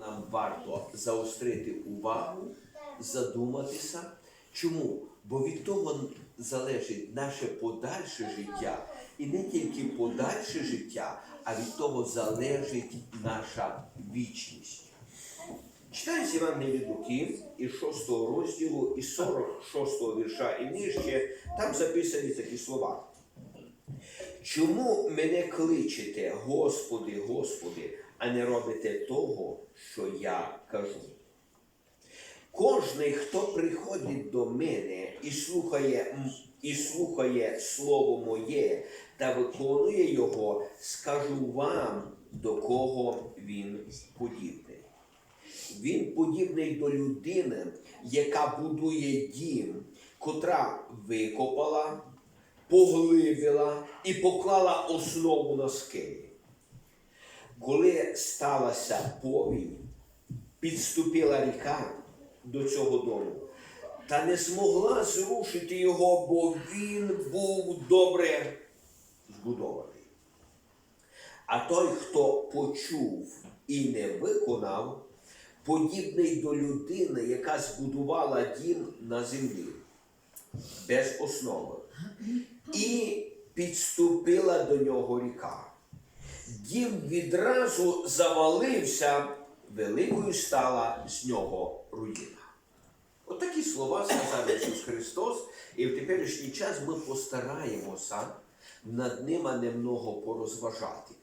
Нам варто заострити увагу, задуматися. Чому? Бо від того залежить наше подальше життя, і не тільки подальше життя, а від того залежить наша вічність. Читаю з від Луки із 6 розділу, із 46 вірша і нижче, там записані такі слова. Чому мене кличете, Господи, Господи, а не робите того, що я кажу? Кожний, хто приходить до мене і слухає, і слухає Слово моє та виконує його, скажу вам, до кого він подібний. Він подібний до людини, яка будує дім, котра викопала, поглибила і поклала основу на скелі. Коли сталася повінь, підступила ріка до цього дому, та не змогла зрушити його, бо він був добре збудований. А той, хто почув і не виконав, подібний до людини, яка збудувала дім на землі без основи, і підступила до нього ріка. Дім відразу завалився, великою стала з нього руїна. Отакі слова сказав Ісус Христос, і в теперішній час ми постараємося над ними немного порозважати.